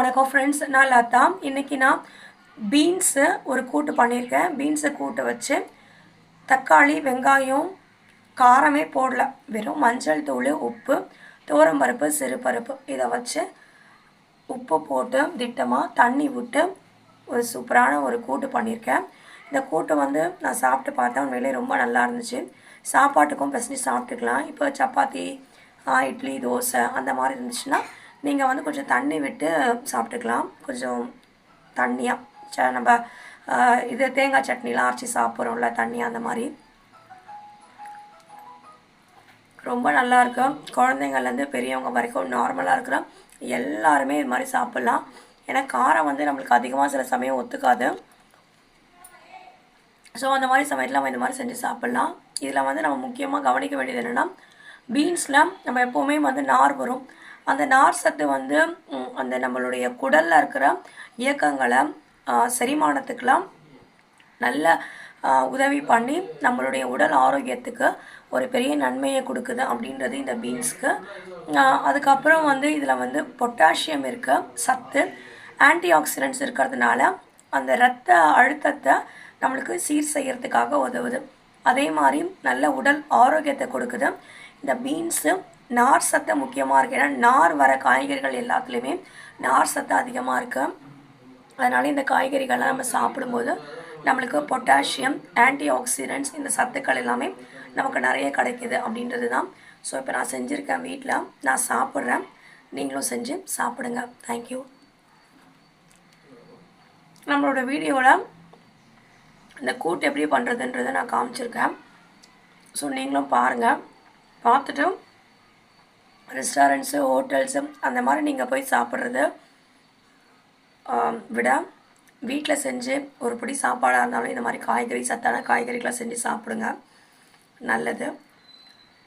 வணக்கம் ஃப்ரெண்ட்ஸ் நான் லதா. இன்றைக்கி நான் பீன்ஸு ஒரு கூட்டு பண்ணியிருக்கேன். பீன்ஸை கூட்டு வச்சு தக்காளி வெங்காயம் காரமே போடல. வெறும் மஞ்சள் தூள் உப்பு துவரம்பருப்பு சிறுபருப்பு இதை வச்சு உப்பு போட்டு திட்டமாக தண்ணி விட்டு ஒரு சூப்பரான ஒரு கூட்டு பண்ணியிருக்கேன். இந்த கூட்டு வந்து நான் சாப்பிட்டு பார்த்தேன். உண்மையிலே ரொம்ப நல்லா இருந்துச்சு. சாப்பாட்டுக்கும் பிசைஞ்சு சாப்பிட்டுக்கலாம். இப்போ சப்பாத்தி இட்லி தோசை அந்த மாதிரி இருந்துச்சுன்னா நீங்கள் வந்து கொஞ்சம் தண்ணி விட்டு சாப்பிட்டுக்கலாம். கொஞ்சம் தண்ணியாக ச நம்ம இது தேங்காய் சட்னிலாம் அரைச்சி சாப்பிட்றோம்ல தண்ணி அந்த மாதிரி. ரொம்ப நல்லா இருக்கும் குழந்தைங்கள்லேருந்து பெரியவங்க வரைக்கும் நார்மலாக இருக்கிற எல்லாருமே இது மாதிரி சாப்பிட்லாம். ஏன்னா காரம் வந்து நம்மளுக்கு அதிகமாக சில சமயம் ஒத்துக்காது. ஸோ அந்த மாதிரி சமயத்தில் நம்ம இந்த மாதிரி செஞ்சு சாப்பிட்லாம். இதில் வந்து நம்ம முக்கியமாக கவனிக்க வேண்டியது என்னென்னா பீன்ஸில் நம்ம எப்போவுமே வந்து நார் வரும். அந்த நார் சத்து வந்து அந்த நம்மளுடைய குடலில் இருக்கிற இயக்கங்களை செரிமானத்துக்கெலாம் நல்ல உதவி பண்ணி நம்மளுடைய உடல் ஆரோக்கியத்துக்கு ஒரு பெரிய நன்மையை கொடுக்குது அப்படின்றது இந்த பீன்ஸ்க்கு. அதுக்கப்புறம் வந்து இதில் வந்து பொட்டாசியம் இருக்குது சத்து ஆன்டி ஆக்சிடென்ட்ஸ் இருக்கிறதுனால அந்த இரத்த அழுத்தத்தை நம்மளுக்கு சீர் செய்கிறதுக்காக உதவுது. அதே மாதிரி நல்ல உடல் ஆரோக்கியத்தை கொடுக்குது. இந்த பீன்ஸு நார் சத்து முக்கியமாக இருக்குது ஏன்னா நார் வர காய்கறிகள் எல்லாத்துலேயுமே நார் சத்தம் அதிகமாக இருக்குது அதனால் இந்த காய்கறிகள்லாம் நம்ம சாப்பிடும்போது நம்மளுக்கு பொட்டாசியம் ஆன்டி ஆக்சிடென்ட்ஸ் இந்த சத்துக்கள் எல்லாமே நமக்கு நிறைய கிடைக்குது அப்படின்றது தான் ஸோ இப்போ நான் செஞ்சுருக்கேன் வீட்டில் நான் சாப்பிட்றேன். நீங்களும் செஞ்சு சாப்பிடுங்க. தேங்க்யூ நம்மளோட வீடியோவில் இந்த கூட்டு எப்படி பண்ணுறதுன்றதை நான் காமிச்சிருக்கேன். ஸோ நீங்களும் பாருங்கள் பார்த்துட்டு ரெஸ்டாரண்ட்ஸு ஹோட்டல்ஸு அந்த மாதிரி நீங்கள் போய் சாப்பிட்றது விட வீட்டில் செஞ்சு ஒரு பிடி சாப்பாடாக இருந்தாலும் இந்த மாதிரி காய்கறி சத்தான காய்கறிகளை செஞ்சு சாப்பிடுங்க. நல்லது.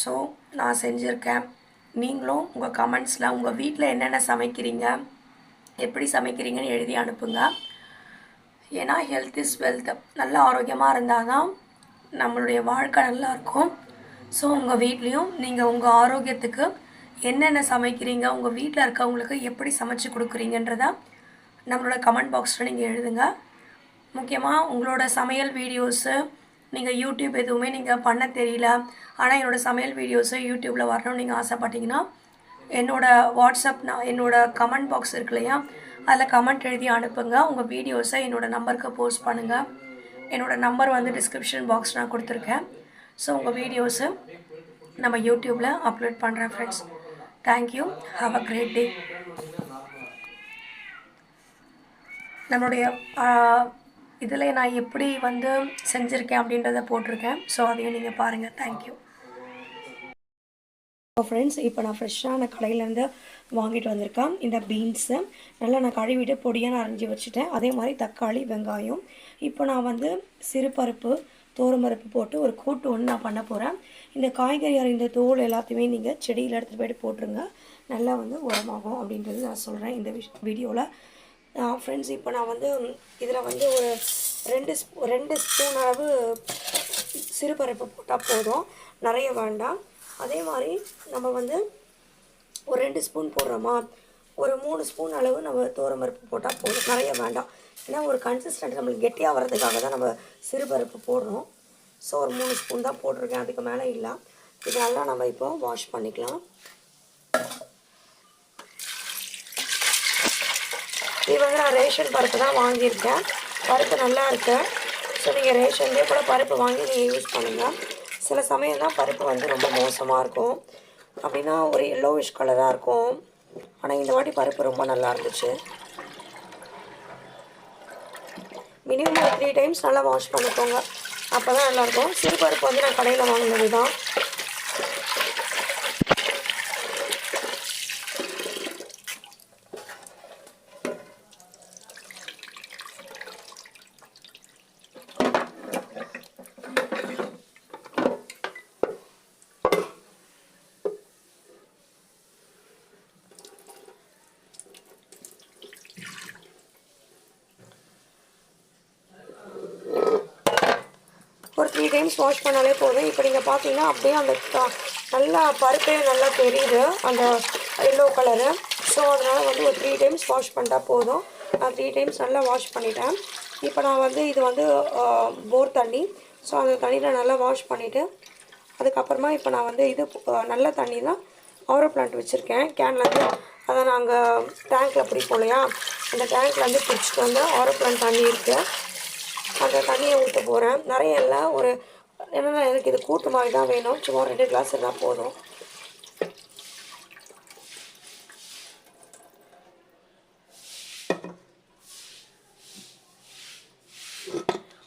ஸோ நான் செஞ்சுருக்கேன். நீங்களும் உங்கள் கமெண்ட்ஸில் உங்கள் வீட்டில் என்னென்ன சமைக்கிறீங்க எப்படி சமைக்கிறீங்கன்னு எழுதி அனுப்புங்க. ஏன்னா ஹெல்த் இஸ் வெல்த் நல்ல ஆரோக்கியமாக இருந்தால் தான் நம்மளுடைய வாழ்க்கை நல்லா இருக்கும். ஸோ உங்கள் வீட்லேயும் நீங்கள் உங்கள் ஆரோக்கியத்துக்கு என்னென்ன சமைக்கிறீங்க? உங்கள் வீட்டில் இருக்கவங்களுக்கு எப்படி சமைச்சு கொடுக்குறீங்கன்றத நம்மளோட கமெண்ட் பாக்ஸில் நீங்கள் எழுதுங்க. முக்கியமாக உங்களோட சமையல் வீடியோஸு நீங்கள் யூடியூப் எதுவுமே நீங்கள் பண்ண தெரியல. ஆனால் என்னோடய சமையல் வீடியோஸு யூடியூப்பில் வரணும்னு நீங்கள் ஆசைப்பட்டீங்கன்னா என்னோட வாட்ஸ்அப் நான் என்னோடய கமெண்ட் பாக்ஸ் இருக்கு இல்லையா? அதில் கமெண்ட் எழுதி அனுப்புங்க. உங்கள் வீடியோஸை என்னோடய நம்பருக்கு போஸ்ட் பண்ணுங்கள் என்னோடய நம்பர் வந்து டிஸ்கிரிப்ஷன் பாக்ஸ் நான் கொடுத்துருக்கேன். ஸோ உங்கள் வீடியோஸு நம்ம யூடியூப்பில் அப்லோட் பண்ணுறேன் friends thank you have a great day நம்மளுடைய இதில் நான் எப்படி வந்து செஞ்சுருக்கேன் அப்படின்றத போட்டிருக்கேன். ஸோ அதையும் நீங்கள் பாருங்கள் தேங்க்யூ ஃப்ரெண்ட்ஸ் இப்போ நான் ஃப்ரெஷ்ஷான கடையிலேருந்து வாங்கிட்டு வந்திருக்கேன். இந்த பீன்ஸு நல்லா நான் கழுவிட்டு பொடியாக நான் அரைஞ்சி வச்சுட்டேன். அதே மாதிரி தக்காளி வெங்காயம். இப்போ நான் வந்து சிறுபருப்பு தோரம்பருப்பு போட்டு ஒரு கூட்டு ஒன்று நான் பண்ண போகிறேன் இந்த காய்கறி அறிந்த தோல் எல்லாத்தையுமே நீங்கள் செடியில் எடுத்துகிட்டு போயிட்டு போட்டுருங்க. நல்லா வந்து உரமாகும் அப்படின்றது நான் சொல்கிறேன் இந்த விஷ் வீடியோவில் ஃப்ரெண்ட்ஸ் இப்போ நான் வந்து இதில் வந்து ஒரு ரெண்டு ஸ்பூ ரெண்டு ஸ்பூன் அளவு சிறுபருப்பு போட்டால் போதும். நிறைய வேண்டாம். அதே மாதிரி நம்ம வந்து ஒரு ரெண்டு ஸ்பூன் போடுறோமா ஒரு மூணு ஸ்பூன் அளவு நம்ம துவரம்பருப்பு போட்டால் போதும். நிறைய வேண்டாம். ஏன்னா ஒரு கன்சிஸ்டன்ட் நம்மளுக்கு கெட்டியாக வர்றதுக்காக தான் நம்ம சிறுபருப்பு போடுறோம். ஸோ ஒரு மூணு ஸ்பூன் தான் போட்டிருக்கேன். அதுக்கு மேலே இல்லை. இதெல்லாம் நம்ம இப்போ வாஷ் பண்ணிக்கலாம். இது வந்து நான் ரேஷன் பருப்பு தான் வாங்கியிருக்கேன். பருப்பு நல்லா இருக்கு. ஸோ நீங்கள் ரேஷன்லேயே கூட பருப்பு வாங்கி நீங்கள் யூஸ் பண்ணுங்கள் சில சமயம் தான் பருப்பு வந்து ரொம்ப மோசமாக இருக்கும். அப்படின்னா ஒரு எல்லோவிஷ் கலராக இருக்கும். ஆனால் இந்த வாட்டி பருப்பு ரொம்ப நல்லா இருந்துச்சு. மினிமம் ஒரு த்ரீ டைம்ஸ் நல்லா வாஷ் பண்ணிக்கோங்க. அப்போ தான் நல்லாயிருக்கும் சிறு பருப்பு வந்து நான் கடையில் வாங்கினது தான் ஒரு த்ரீ டைம்ஸ் வாஷ் பண்ணாலே போதும். இப்போ நீங்கள் பார்த்தீங்கன்னா அப்படியே அந்த நல்லா பருப்பே நல்லா தெரியுது. அந்த எல்லோ கலரு ஸோ அதனால் வந்து ஒரு த்ரீ டைம்ஸ் வாஷ் பண்ணிட்டா போதும். நான் த்ரீ டைம்ஸ் நல்லா வாஷ் பண்ணிட்டேன். இப்போ நான் வந்து இது வந்து போர் தண்ணி. ஸோ அந்த தண்ணியில் நல்லா வாஷ் பண்ணிவிட்டு அதுக்கப்புறமா இப்போ நான் வந்து இது நல்ல தண்ணி தான் ஆரோ பிளான்ட் வச்சுருக்கேன் கேன்லேருந்து அதை நாங்கள் டேங்க்கில் பிடிப்போம் இல்லையா? அந்த டேங்க்லேருந்து பிடிச்சிட்டு வந்து ஆரோ பிளான்ட் தண்ணி இருக்குது அந்த தண்ணியை ஊற்ற போகிறேன் நிறைய இல்லை ஒரு என்னென்னா எனக்கு இது கூட்டு மாதிரி தான் வேணும். சும்மா ரெண்டு கிளாஸ் இருந்தால் போதும்.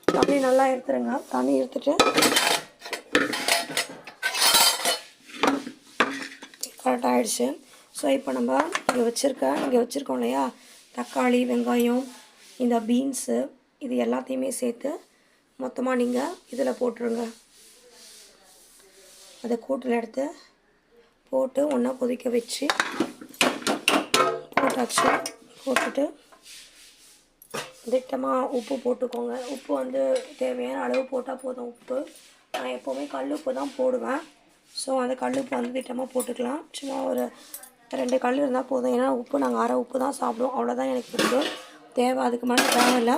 தண்ணி நல்லா எடுத்துருங்க. தண்ணி எடுத்துட்டு கரெக்டாக ஆகிடுச்சு ஸோ இப்போ நம்ம இங்கே வச்சுருக்க இங்கே வச்சுருக்கோம் இல்லையா? தக்காளி வெங்காயம் இந்த பீன்ஸு இது எல்லாத்தையுமே சேர்த்து மொத்தமாக நீங்கள் இதில் போட்டுருங்க. அதை கூட்டில் எடுத்து போட்டு ஒன்றா கொதிக்க வச்சு போட்டாச்சு. போட்டுட்டு திட்டமாக உப்பு போட்டுக்கோங்க. உப்பு வந்து தேவையான அளவு போட்டால் போதும் உப்பு. நான் எப்போவுமே கல் உப்பு தான் போடுவேன். ஸோ அந்த கல் உப்பு வந்து திட்டமாக போட்டுக்கலாம். சும்மா ஒரு ரெண்டு கல் இருந்தால் போதும். ஏன்னா உப்பு நாங்கள் அரை உப்பு தான் சாப்பிடுவோம். அவ்வளோதான் எனக்கு பிடிக்கும் தேவை அதுக்கு மேலே தேவையில்லை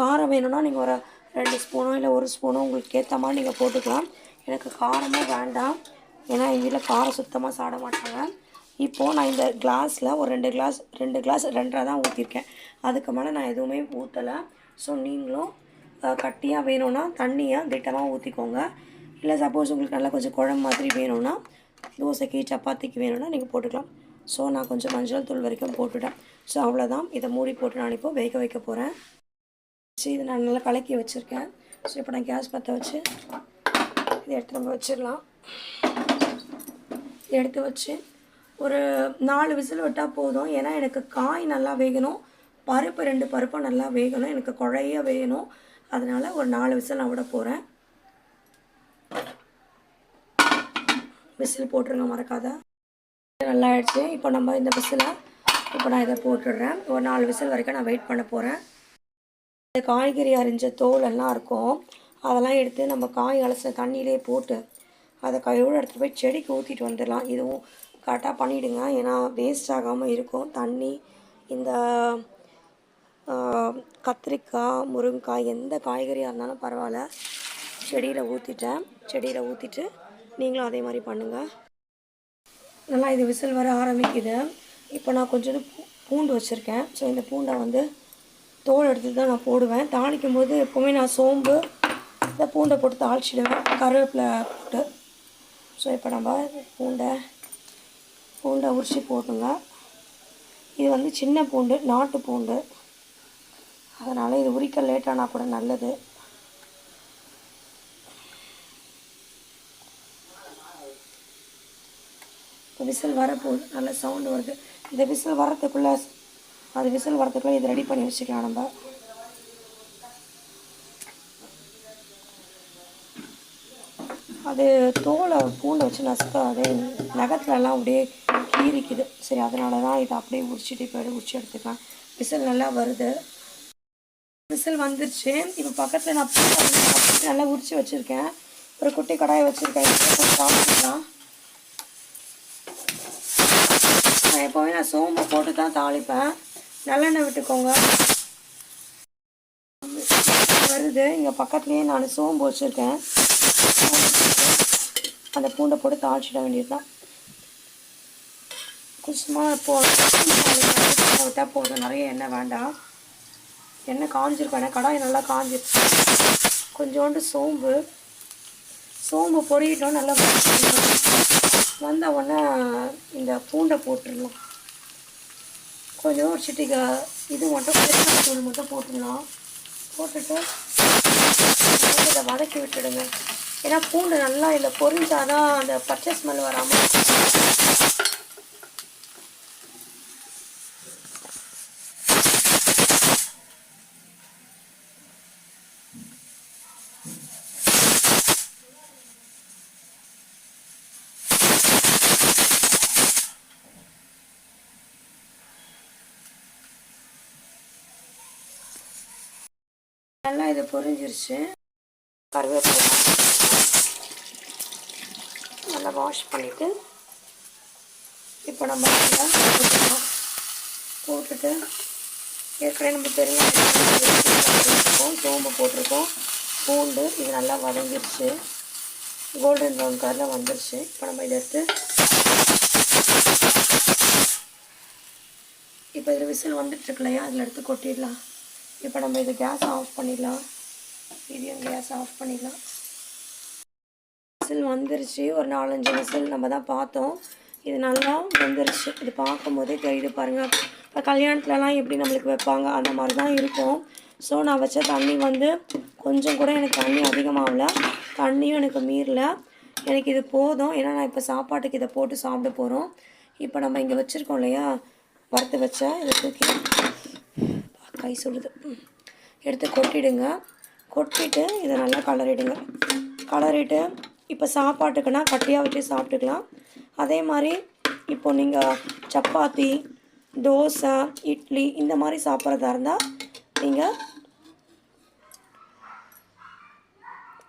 காரம் வேணும்னா நீங்கள் ஒரு ரெண்டு ஸ்பூனோ இல்லை ஒரு ஸ்பூனோ உங்களுக்கு ஏற்ற மாதிரி நீங்கள் போட்டுக்கலாம். எனக்கு காரமே வேண்டாம். ஏன்னா எங்கள் வீட்டில் காரம் சுத்தமாக சாட மாட்டாங்க. இப்போது நான் இந்த கிளாஸில் ஒரு ரெண்டு கிளாஸ் ரெண்டு கிளாஸ் ரெண்டரை தான் ஊற்றிருக்கேன் அதுக்கு மேலே நான் எதுவுமே ஊற்றலை ஸோ நீங்களும் கட்டியாக வேணும்னா தண்ணியை திட்டமாக ஊற்றிக்கோங்க இல்லை சப்போஸ் உங்களுக்கு நல்லா கொஞ்சம் குழம்பு மாதிரி வேணும்னா தோசைக்கு சப்பாத்திக்கு வேணும்னா நீங்கள் போட்டுக்கலாம். ஸோ நான் கொஞ்சம் மஞ்சள் தூள் வரைக்கும் போட்டுவிட்டேன் ஸோ அவ்வளோதான் இதை மூடி போட்டு நான் இப்போ வேக வைக்க போகிறேன் வச்சு இதை நான் நல்லா கலக்கி வச்சுருக்கேன். ஸோ இப்போ நான் கேஸ் பற்ற வச்சு இதை எடுத்து நம்ம வச்சிடலாம். எடுத்து வச்சு ஒரு நாலு விசில் விட்டால் போதும். ஏன்னா எனக்கு காய் நல்லா வேகணும். பருப்பு ரெண்டு பருப்பும் நல்லா வேகணும். எனக்கு குழைய வேணும். அதனால் ஒரு நாலு விசில் நான் விட போகிறேன் விசில் போட்டுருங்க மறக்காத. நல்லா ஆயிடுச்சு இப்போ நம்ம இந்த விசிலை இப்போ நான் இதை போட்டுடுறேன். ஒரு நாலு விசில் வரைக்கும் நான் வெயிட் பண்ண போகிறேன் இந்த காய்கறி அரிஞ்ச தோலெல்லாம் இருக்கும். அதெல்லாம் எடுத்து நம்ம காய் அலசின தண்ணியிலே போட்டு அதை கையோடு எடுத்துகிட்டு போய் செடிக்கு ஊற்றிட்டு வந்துடலாம். இதுவும் கரெக்டாக பண்ணிவிடுங்க ஏன்னா வேஸ்ட் ஆகாமல் இருக்கும். தண்ணி இந்த கத்திரிக்காய் முருங்கைக்காய் எந்த காய்கறியாக இருந்தாலும் பரவாயில்ல. செடியில் ஊற்றிட்டேன் செடியில் ஊற்றிட்டு நீங்களும் அதே மாதிரி பண்ணுங்கள் நல்லா இது விசில் வர ஆரம்பிக்குது. இப்போ நான் கொஞ்சோண்டு பூ- பூண்டு வச்சுருக்கேன். ஸோ இந்த பூண்டை வந்து தோல் எடுத்துட்டு தான் நான் போடுவேன். தாளிக்கும் போது எப்போவுமே நான் சோம்பு இந்த பூண்டை போட்டு தாளிச்சிடுவேன். கருவேப்பிலை போட்டு. ஸோ இப்போ நம்ம பூண்டை பூண்டை உரிச்சு போட்டுங்க இது வந்து சின்ன பூண்டு நாட்டு பூண்டு. அதனால் இது உரிக்க லேட்டானா கூட நல்லது. இப்போ விசில் வரப்போகுது. நல்ல சவுண்டு வருது. இந்த விசில் வரத்துக்குள்ளே அது விசில் வரத்துக்குள்ளே இது ரெடி பண்ணி வச்சுக்கலாம் நம்ம. அது தோலை பூண்டை வச்சு நசுக்க அது நகத்துலலாம் அப்படியே கீரிக்குது சரி அதனால தான் இதை அப்படியே உரிச்சிட்டு இப்போ உரிச்சு எடுத்துக்கலாம். விசில் நல்லா வருது. விசில் வந்துருச்சு. இப்போ பக்கத்தில் நான் பூ நல்லா உரிச்சு வச்சுருக்கேன். ஒரு குட்டி கடாயை வச்சுருக்கேன். கொஞ்சம் சாப்பிட்டுக்கலாம். நான் எப்போவுமே நான் சோம்பு போட்டு தான் தாளிப்பேன். நல்லெண்ணெய் விட்டுக்கோங்க. வருது. இங்கே பக்கத்துலேயே நான் சோம்பு வச்சுருக்கேன். அந்த பூண்டை போட்டு தாளிச்சிட வேண்டியது தான் கொஞ்சமாக விட்டால் போதும். நிறைய எண்ணெய் வேண்டாம். எண்ணெய் காஞ்சிருக்கும். ஏன்னா கடாய் நல்லா காஞ்சிருக்கு கொஞ்சோண்டு சோம்பு. சோம்பு பொரியட்டும். நல்லா வந்த உடனே இந்த பூண்டை போட்டுடலாம். கொஞ்சம் ஒரு சிட்டிக்கு இது மட்டும் பெருங்காய தூள் மட்டும் போட்டுடலாம் போட்டுட்டு இதை வதக்கி விட்டுடுங்க. ஏன்னா பூண்டு நல்லா இல்லை பொரிஞ்சாதான் அந்த பச்சை ஸ்மெல் வராமல் நல்லா இது பொரிஞ்சிருச்சு. கருவேப்பிலை நல்லா வாஷ் பண்ணிவிட்டு இப்போ நம்ம இதில் போட்டுட்டு ஏற்கனவே நம்ம பெருங்காயம் சோம்பு போட்டிருக்கோம். பூண்டு இது நல்லா வதங்கிருச்சு. கோல்டன் ப்ரௌன் கலரில் வந்துருச்சு. இப்போ நம்ம இதை எடுத்து இப்போ இதில் விசில் வந்துட்டுருக்கு இல்லையா? அதில் எடுத்து கொட்டிடலாம். இப்போ நம்ம இதை கேஸ் ஆஃப் பண்ணிடலாம். மீடியம் கேஸ் ஆஃப் பண்ணிடலாம். விசில் வந்துருச்சு. ஒரு நாலஞ்சு விசில் நம்ம தான் பார்த்தோம். இது நல்லா வந்துருச்சு. இது பார்க்கும்போதே தெரியுது பாருங்கள் இப்போ கல்யாணத்துலலாம் எப்படி நம்மளுக்கு வைப்பாங்க? அந்த மாதிரி தான் இருக்கும். ஸோ நான் வச்ச தண்ணி வந்து கொஞ்சம் கூட எனக்கு தண்ணி அதிகமாகல. தண்ணியும் எனக்கு மீறல. எனக்கு இது போதும். ஏன்னா நான் இப்போ சாப்பாட்டுக்கு இதை போட்டு சாப்பிட போகிறோம் இப்போ நம்ம இங்கே வச்சுருக்கோம் இல்லையா? வறுத்து வச்ச இதை தூக்கி கை சொல்லுது எடுத்து கொட்டிடுங்க. கொட்டிட்டு இதை நல்லா கலரிடுங்க கலரிட்டு இப்போ சாப்பாட்டுக்குன்னா கட்டியாக வச்சு சாப்பிட்டுக்கலாம். அதே மாதிரி இப்போ நீங்கள் சப்பாத்தி தோசை இட்லி இந்த மாதிரி சாப்பிட்றதா இருந்தால் நீங்கள்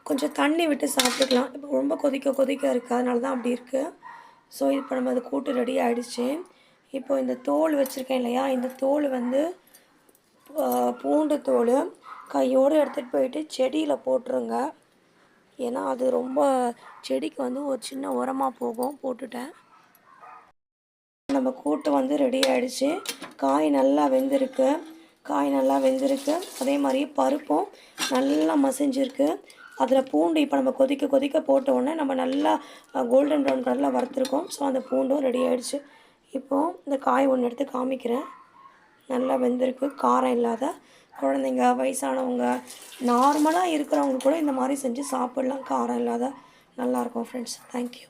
கொஞ்சம் தண்ணி விட்டு சாப்பிட்டுக்கலாம். இப்போ ரொம்ப கொதிக்க கொதிக்க இருக்குது அதனால தான் அப்படி இருக்குது ஸோ இப்போ நம்ம அது கூட்டு ரெடி ஆகிடுச்சு இப்போ இந்த தோல் வச்சுருக்கேன் இல்லையா? இந்த தோல் வந்து பூண்டு தோல் கையோடு எடுத்துகிட்டு போயிட்டு செடியில் போட்டுருங்க. ஏன்னா அது ரொம்ப செடிக்கு வந்து ஒரு சின்ன உரமாக போகும் போட்டுட்டேன். நம்ம கூட்டு வந்து ரெடி ஆகிடுச்சு காய் நல்லா வெந்திருக்கு. காய் நல்லா வெந்திருக்கு. அதே மாதிரி பருப்பும் நல்லா மசிஞ்சிருக்கு. அதில் பூண்டு இப்போ நம்ம கொதிக்க கொதிக்க போட்ட உடனே நம்ம நல்லா கோல்டன் ப்ரௌன் கலரில் வறுத்துருக்கோம். ஸோ அந்த பூண்டும் ரெடி ஆகிடுச்சு இப்போது இந்த காய் ஒன்று எடுத்து காமிக்கிறேன். நல்லா வெந்திருக்கு. காரம் இல்லாத குழந்தைங்க வயசானவங்க நார்மலாக இருக்கிறவங்க கூட இந்த மாதிரி செஞ்சு சாப்பிட்லாம். காரம் இல்லாத நல்லாயிருக்கும் ஃப்ரெண்ட்ஸ் தேங்க்யூ